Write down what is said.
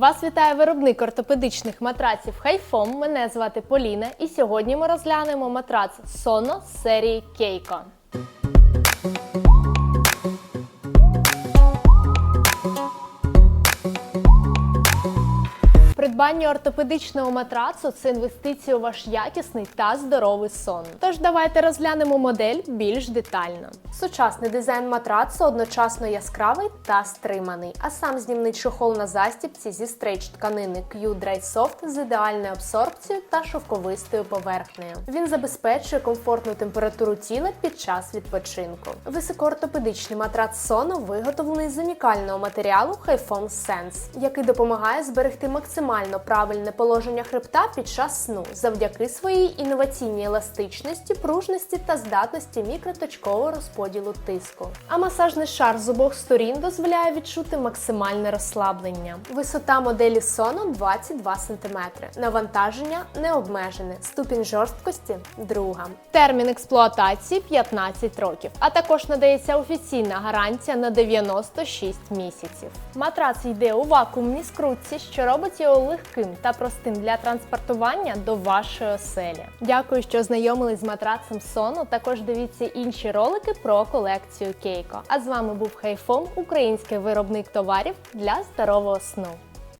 Вас вітає виробник ортопедичних матраців Хайфом. Мене звати Поліна, і сьогодні ми розглянемо матрац Соно з серії Кейко. Придбання ортопедичного матрацу це інвестиція у ваш якісний та здоровий сон. Тож давайте розглянемо модель більш детально. Сучасний дизайн матрацу одночасно яскравий та стриманий, а сам знімний чохол на застібці зі стрейч тканини Q-Dry Soft з ідеальною абсорбцією та шовковистою поверхнею. Він забезпечує комфортну температуру тіла під час відпочинку. Високоортопедичний матрац Sono виготовлений з унікального матеріалу Hyphom Sense, який допомагає зберегти максимально правильне положення хребта під час сну завдяки своїй інноваційній еластичності, пружності та здатності мікроточкового розподілу тиску. А масажний шар з обох сторін дозволяє відчути максимальне розслаблення. Висота моделі Sono 22 см. Навантаження не обмежене. Ступінь жорсткості друга. Термін експлуатації 15 років. А також надається офіційна гарантія на 96 місяців. Матрац йде у вакуумній скрутці, що робить його легким та простим для транспортування до вашої оселі. Дякую, що знайомились з матрацем Sono. Також дивіться інші ролики про колекцію Кейко. А з вами був Хайфом, український виробник товарів для здорового сну.